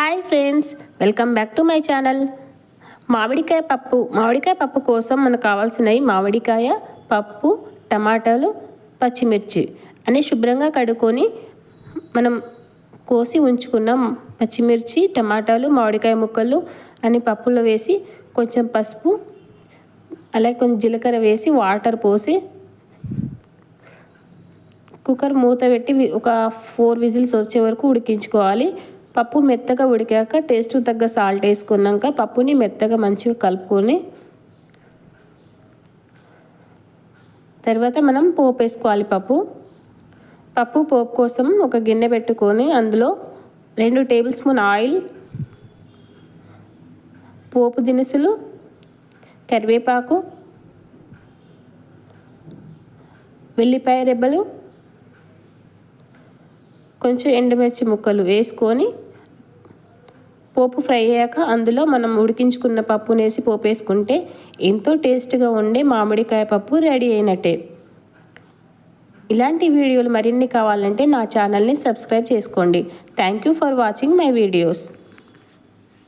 Hi friends welcome back to my channel మామిడికాయ పప్పు మామిడికాయ పప్పు కోసం మనకు కావాల్సినవి మామిడికాయ పప్పు టమాటాలు పచ్చిమిర్చి అని శుభ్రంగా కడుక్కొని మనం కోసి ఉంచుకున్న. పచ్చిమిర్చి టమాటాలు మామిడికాయ ముక్కలు అని పప్పులో వేసి కొంచెం పసుపు అలాగే కొంచెం జీలకర్ర వేసి వాటర్ పోసి కుక్కర్ మూత పెట్టి ఒక ఫోర్ విజిల్స్ వచ్చే వరకు ఉడికించుకోవాలి. పప్పు మెత్తగా ఉడికాక టేస్ట్ తగ్గ సాల్ట్ వేసుకున్నాక పప్పుని మెత్తగా మంచిగా కలుపుకొని తర్వాత మనం పోపు వేసుకోవాలి పప్పు. పప్పు పోపు కోసం ఒక గిన్నె పెట్టుకొని అందులో రెండు టేబుల్ స్పూన్ ఆయిల్ పోపు దినుసులు కరివేపాకు వెల్లిపాయ రెబ్బలు కొంచెం ఎండుమిర్చి ముక్కలు వేసుకొని పోపు ఫ్రై అయ్యాక అందులో మనం ఉడికించుకున్న పప్పునేసి వేసి పోపు వేసుకుంటే ఎంతో టేస్ట్గా ఉండే మామిడికాయ పప్పు రెడీ అయినట్టే. ఇలాంటి వీడియోలు మరిన్ని కావాలంటే నా ఛానల్ని సబ్స్క్రైబ్ చేసుకోండి. Thank you for watching my videos.